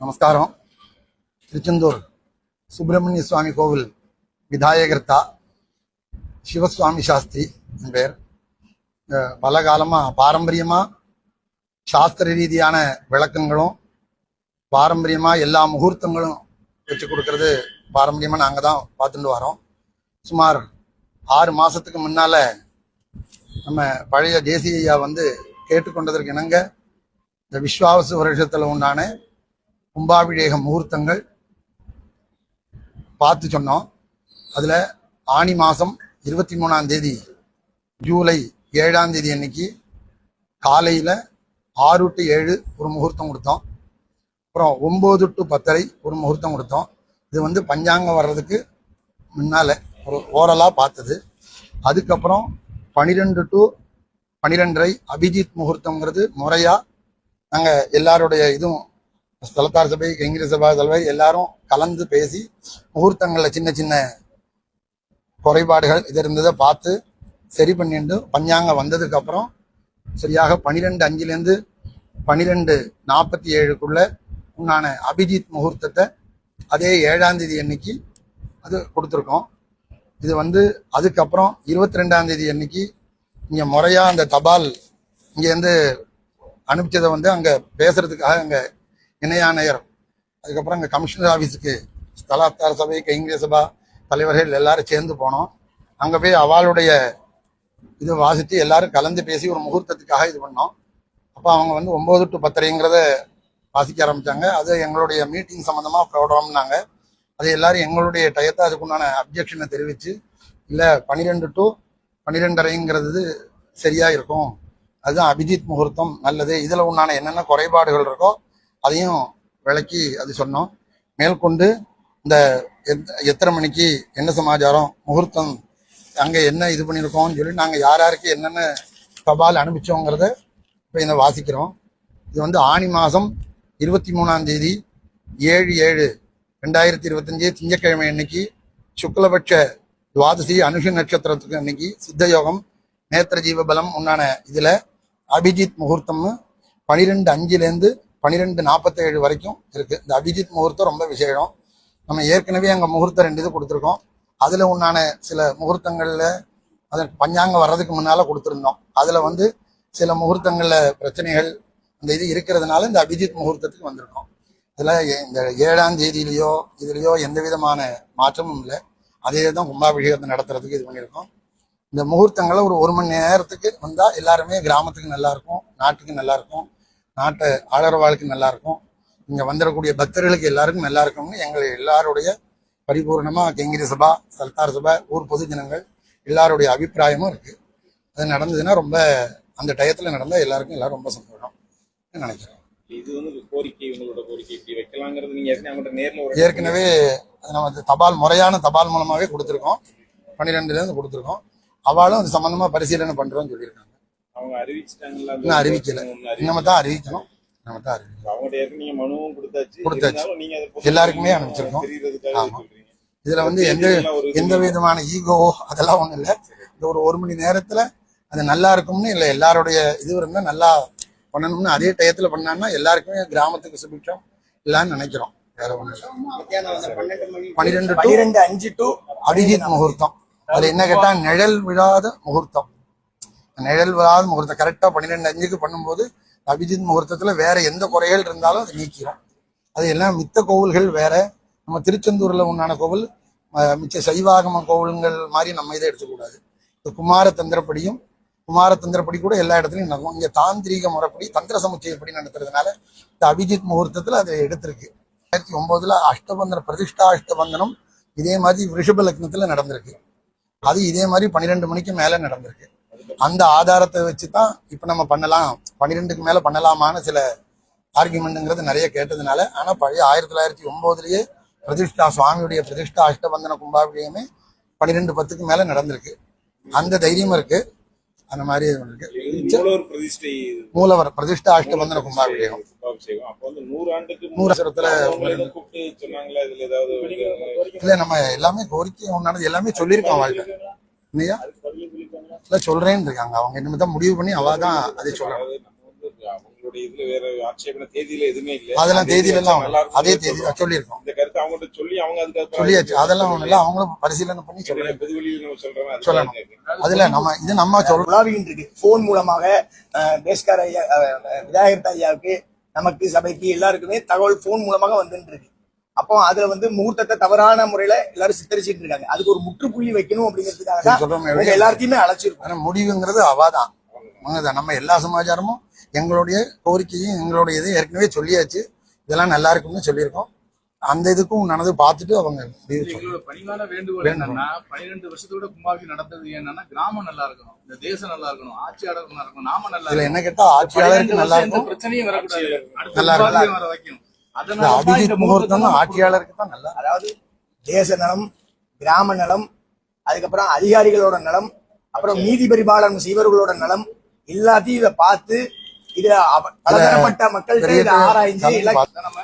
நமஸ்காரம் திருச்செந்தூர் சுப்பிரமணிய சுவாமி கோவில் விதாயகர்த்தா சிவசுவாமி சாஸ்திரி என் பேர் பல காலமாக பாரம்பரியமாக சாஸ்திர ரீதியான விளக்கங்களும் பாரம்பரியமாக எல்லா முகூர்த்தங்களும் வச்சு கொடுக்கறது பாரம்பரியமாக நாங்கள் தான் பார்த்துட்டு வரோம் சுமார் ஆறு மாதத்துக்கு முன்னால் நம்ம பழைய தேசிய ஐயா வந்து கேட்டுக்கொண்டதற்கு இணங்க இந்த விஸ்வாவசு வருஷத்தில் உண்டான கும்பாபிஷேக முகூர்த்தங்கள் பார்த்து சொன்னோம். அதில் ஆனி மாதம் இருபத்தி மூணாம் தேதி ஜூலை ஏழாம் தேதி அன்னைக்கு காலையில் ஆறு டு ஏழு ஒரு முகூர்த்தம் கொடுத்தோம். அப்புறம் ஒம்பது டு பத்தரை ஒரு முகூர்த்தம் கொடுத்தோம். இது வந்து பஞ்சாங்கம் வர்றதுக்கு முன்னால் ஒரு ஓரலாக பார்த்தது. அதுக்கப்புறம் பனிரெண்டு டு பனிரெண்டரை அபிஜித் முகூர்த்தங்கிறது முறையாக நாங்கள் எல்லாருடைய இதுவும் ஸ்தலத்தார் சபை கைங்கிரி சபா சபை எல்லாரும் கலந்து பேசி முகூர்த்தங்களில் சின்ன சின்ன குறைபாடுகள் இது இருந்ததை பார்த்து சரி பண்ணிட்டு பஞ்சாங்கம் வந்ததுக்கு அப்புறம் சரியாக பனிரெண்டு அஞ்சுலேருந்து பனிரெண்டு நாற்பத்தி ஏழுக்குள்ள உண்டான அபிஜித் முகூர்த்தத்தை அதே ஏழாம் தேதி அன்னைக்கு அது கொடுத்துருக்கோம். இது வந்து அதுக்கப்புறம் இருபத்தி ரெண்டாம் தேதி அன்னைக்கு இங்கே முறையாக அந்த தபால் இங்கேருந்து அனுப்பிச்சதை வந்து அங்கே பேசுறதுக்காக அங்கே இணையாணையர் அதுக்கப்புறம் இங்கே கமிஷனர் ஆஃபீஸுக்கு ஸ்தலாத்தார் சபை கைங்கிய சபா தலைவர்கள் எல்லாரும் சேர்ந்து போனோம். அங்கே போய் அவளுடைய இது வாசித்து எல்லாரும் கலந்து பேசி ஒரு முகூர்த்தத்துக்காக இது பண்ணோம். அப்போ அவங்க வந்து ஒம்பது டு பத்தரைங்கிறத வாசிக்க ஆரம்பித்தாங்க அது எங்களுடைய மீட்டிங் சம்மந்தமாக ப்ரோக்ராம்னாங்க அது எல்லாரும் எங்களுடைய டயத்தை அதுக்குண்டான அப்ஜெக்ஷனை தெரிவித்து இல்லை பன்னிரெண்டு டு பன்னிரெண்டரைங்கிறது சரியாக இருக்கும். அதுதான் அபிஜித் முகூர்த்தம் நல்லது. இதில் உண்டான என்னென்ன குறைபாடுகள் இருக்கோ அதையும் விளக்கி அது சொன்னோம். மேற்கொண்டு இந்த எத்- எத்தனை மணிக்கு என்ன சமாச்சாரம் முகூர்த்தம் அங்கே என்ன இது பண்ணியிருக்கோம்னு சொல்லி நாங்கள் யார் யாருக்கு என்னென்ன தபால் அனுப்பிச்சோங்கிறத இப்போ இந்த வாசிக்கிறோம். இது வந்து ஆனி மாதம் இருபத்தி மூணாம் தேதி ஏழு ஏழு ரெண்டாயிரத்தி இருபத்தஞ்சி திங்கட்கிழமை அன்னைக்கு சுக்லபட்ச துவாதசி அனுஷ நட்சத்திரத்துக்கு அன்னைக்கு சித்த யோகம் நேத்திர ஜீவபலம் உண்டான இதில் அபிஜித் முகூர்த்தம்னு பனிரெண்டு அஞ்சுலேருந்து பன்னிரெண்டு நாற்பத்தேழு வரைக்கும் இருக்குது இந்த அபிஜித் முகூர்த்தம் ரொம்ப விசேஷம். நம்ம ஏற்கனவே அங்கே முகூர்த்தம் ரெண்டு இது கொடுத்துருக்கோம். அதில் உண்டான சில முகூர்த்தங்களில் அதற்கு பஞ்சாங்கம் வர்றதுக்கு முன்னால் கொடுத்துருந்தோம். அதில் வந்து சில முகூர்த்தங்களில் பிரச்சனைகள் அந்த இது இருக்கிறதுனால இந்த அபிஜித் முகூர்த்தத்துக்கு வந்திருக்கோம். இதில் இந்த ஏழாம் தேதியிலையோ இதுலேயோ எந்த விதமான மாற்றமும் இல்லை. அதே தான் கும்பாபிஷேகத்தை நடத்துறதுக்கு இது பண்ணியிருக்கோம். இந்த முகூர்த்தங்களை ஒரு ஒரு மணி நேரத்துக்கு வந்தால் எல்லாருமே கிராமத்துக்கு நல்லாயிருக்கும் நாட்டுக்கு நல்லாயிருக்கும் நாட்டை ஆளறவாளுக்கு நல்லா இருக்கும் இங்கே வந்துடக்கூடிய பக்தர்களுக்கு எல்லாருக்கும் நல்லா இருக்கும்னு எங்கள் எல்லாருடைய பரிபூர்ணமாக கெங்கிரி சபா சல்தார் சபா ஊர் பொது ஜனங்கள் எல்லாருடைய அபிப்பிராயமும் இருக்குது அது நடந்ததுன்னா ரொம்ப அந்த டயத்தில் நடந்தால் எல்லாருக்கும் எல்லாரும் ரொம்ப சந்தோஷம் நினைக்கிறேன். இது வந்து கோரிக்கை உங்களோட கோரிக்கை இப்படி வைக்கலாங்கிறது நீங்க ஏற்கனவே நேர்ல நம்ம தபால் முறையான தபால் மூலமாகவே கொடுத்துருக்கோம். பன்னிரெண்டுலேருந்து கொடுத்துருக்கோம். அவளும் அது சம்மந்தமாக பரிசீலனை பண்ணுறோம்னு சொல்லியிருக்காங்க. இன்னும் அறிவிக்கல. இன்னமே தான் அறிவிக்கணும். நம்ம தான் அறிவிக்கணும். கொடுத்தாச்சு. எல்லாருக்குமே அனுப்பிச்சிருக்கோம். ஆமா. இதில் வந்து எந்த எந்த விதமான ஈகோ அதெல்லாம் ஒன்றும் இல்லை. இந்த ஒரு ஒரு மணி நேரத்தில் அது நல்லா இருக்கும்னு இல்லை எல்லாருடைய இது இருந்தால் நல்லா பண்ணணும்னு அதே டயத்தில் பண்ணான்னா எல்லாருக்குமே கிராமத்துக்கு சுபிட்சம் இல்லைன்னு நினைக்கிறோம். வேற ஒன்றும் இல்லை. பன்னிரெண்டு பன்னிரெண்டு அஞ்சு டு அபிஜித் முகூர்த்தம். அது என்ன கேட்டா நிழல் விழாத முகூர்த்தம். நிழல் வராத முகூர்த்தம் கரெக்டா பன்னிரெண்டு அஞ்சுக்கு பண்ணும்போது அபிஜித் முகூர்த்தத்துல வேற எந்த குறைகள் இருந்தாலும் அது நீக்கிறோம் அது எல்லாம் மித்த கோவில்கள் வேற. நம்ம திருச்செந்தூர்ல உண்டான கோவில் அஹ், மிச்ச சைவாகம கோவில்கள் மாதிரி நம்ம இதை எடுத்துக்கூடாது. இந்த குமார தந்திரப்படியும் குமார தந்திரப்படி கூட எல்லா இடத்துலையும் நடக்கும். இங்க தாந்திரீக முறைப்படி தந்திர சமுச்சயப்படி நடத்துறதுனால இந்த அபிஜித் முகூர்த்தத்துல அதை எடுத்திருக்கு. ரெண்டாயிரத்தி ஒன்பதுல அஷ்டபந்தன பிரதிஷ்டா அஷ்டபந்தனம் இதே மாதிரி ரிஷப லக்னத்தில் நடந்திருக்கு. அது இதே மாதிரி பன்னிரெண்டு மணிக்கு மேல நடந்திருக்கு. அந்த ஆதாரத்தை வச்சு தான் இப்போ நம்ம பண்ணலாம். பன்னிரெண்டுக்கு மேல பண்ணலாமான்னு சில ஆர்குமெண்ட்டுங்கிறது நிறைய கேட்டதுனால ஆனா பழைய ஆயிரத்தி தொள்ளாயிரத்தி ஒன்பதுலயே பிரதிஷ்டா சுவாமியுடைய பிரதிஷ்டா அஷ்டபந்தன கும்பாபிஷேகமே பன்னிரெண்டு பத்துக்கு மேல நடந்திருக்கு. அந்த தைரியம் இருக்கு. அந்த மாதிரி இருக்கு. மூலவர் பிரதிஷ்டை. அஷ்டபந்தன கும்பாபிஷேகம். இல்ல நம்ம எல்லாமே கோரிக்கை உண்டானது எல்லாமே சொல்லியிருக்கோம் வாழ்க்கை. இல்லையா? இல்ல சொல்றேன்னு இருக்காங்க அவங்க இனிமே தான் முடிவு பண்ணி அவ தான் அதை சொல்றாங்க. அதாவது நம்ம வந்து அவங்களுடைய இதுல வேற ஆட்சேபனை தேதியில எதுவுமே இல்ல. அதெல்லாம் தேதியில எல்லாம் அதே தேதி சொல்லியிருக்கோம். இந்த கருத்தை அவங்ககிட்ட சொல்லி அவங்க அதுக்கு சொல்லியாச்சு. அதெல்லாம் ஒண்ணு இல்ல. அவங்களும் பரிசீலனை பண்ணி சொல்றேன் பொதுவெளியில் நம்ம சொல்றோம் அது சொல்லணும். அதுல நம்ம இது நம்ம சொல்றோம் உலாவிகிட்டு இருக்கு. போன் மூலமாக பேஸ்கர் ஐயா விநாயகர் ஐயாவுக்கு நமக்கு சபைக்கு எல்லாருக்குமே தகவல் போன் மூலமாக வந்துட்டு இருக்கு. அப்போ அதுல வந்து முகூர்த்தத்தை தவறான முறையில எல்லாரும் சித்தரிச்சிட்டு இருக்காங்க. அதுக்கு ஒரு முற்றுப்புள்ளி வைக்கணும் அப்படிங்கிறதுக்காக எல்லாத்தையுமே அழைச்சிருக்கோம். ஆனா முடிவுங்கிறது அவாதான். நம்ம எல்லா சமாச்சாரமும் எங்களுடைய கோரிக்கையும் எங்களுடைய இது ஏற்கனவே சொல்லியாச்சு. இதெல்லாம் நல்லா இருக்கும்னு சொல்லியிருக்கோம். அந்த இதுக்கும் நடந்து பார்த்துட்டு அவங்க பணிவான வேண்டுகோள் என்னன்னா பன்னிரெண்டு வருஷத்தோட கும்பாபிஷேகம் நடந்தது என்னன்னா கிராமம் நல்லா இருக்கணும். இந்த தேசம் நல்லா இருக்கணும். ஆட்சியாளர் நல்லா இருக்கணும். நாம நல்லா என்ன கேட்டா ஆட்சியாளருக்கு நல்லா இருக்கும். பிரச்சனையும் வரக்கூடாது. நல்லா இருக்கும். வர வைக்கணும். அபிஜித் இந்த முகூர்த்தம் ஆட்சியாளருக்கு தான் நல்லா. அதாவது தேச நலம் கிராம நலம் அதுக்கப்புறம் அதிகாரிகளோட நலம் அப்புறம் நீதி பரிபாலனம் செய்வர்களோட நலம் எல்லாத்தையும் இதை பார்த்து இத பலதரப்பட்ட மக்கள்கிட்ட இதை ஆராய்ஞ்சு நம்ம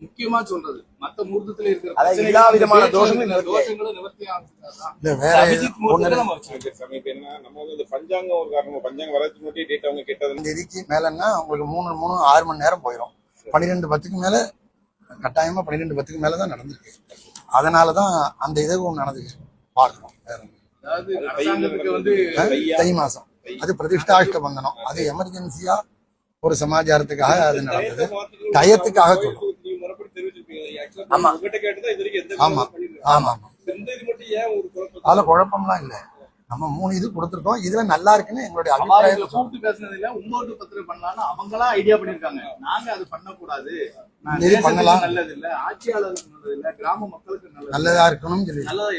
முக்கியமா சொல்றது மத்த முகூர்த்தத்துல இருக்கிற எல்லா விதமான தோஷங்களும் தோஷங்களும் நிவர்த்தி அபிஜித் முகூர்த்தத்தை நம்ம வச்சிருக்கோம் இந்த சமயம் என்னன்னா நம்ம வந்து இந்த பஞ்சாங்கம் ஒரு காரணம் பஞ்சாங்கம் வரதுக்கு முன்னாடி டேட் அவங்க கேட்டது தேதிக்கு மேலன்னா உங்களுக்கு மூணு மூணு ஆறு மணி நேரம் போயிடும் பன்னிரெண்டு பத்துக்கு மேல கட்டாயமா பன்னிரெண்டு பத்துக்கு மேல தான் நடந்திருக்கு. அதனாலதான் அந்த இது ஒண்ணு நடந்துச்சு. பார்க்கணும் வேற தை மாசம் அது பிரதிஷ்டாஷ்ட பந்தனம். அது எமர்ஜென்சியா ஒரு சமாச்சாரத்துக்காக அது நடந்தது. டயத்துக்காக Actually, ஆமா. ஆமா. ஆமா. அதுல குழப்பம்லாம் இல்ல. நம்ம மூணு இது கொடுத்துருக்கோம். இதுல நல்லா இருக்குன்னு எங்களுடைய அபிப்பிராயம் கூப்பிட்டு பேசுனது இல்ல. ஒன்பது பத்திரம் பண்ணலாம்னு அவங்களா ஐடியா பண்ணிருக்காங்க. நாங்க அது பண்ணக்கூடாது. பண்ணலாம். நல்லது இல்ல. ஆட்சியாளருக்கு நல்லது இல்ல. கிராம மக்களுக்கு நல்லது இருக்கணும்னு சொல்லி நல்லதா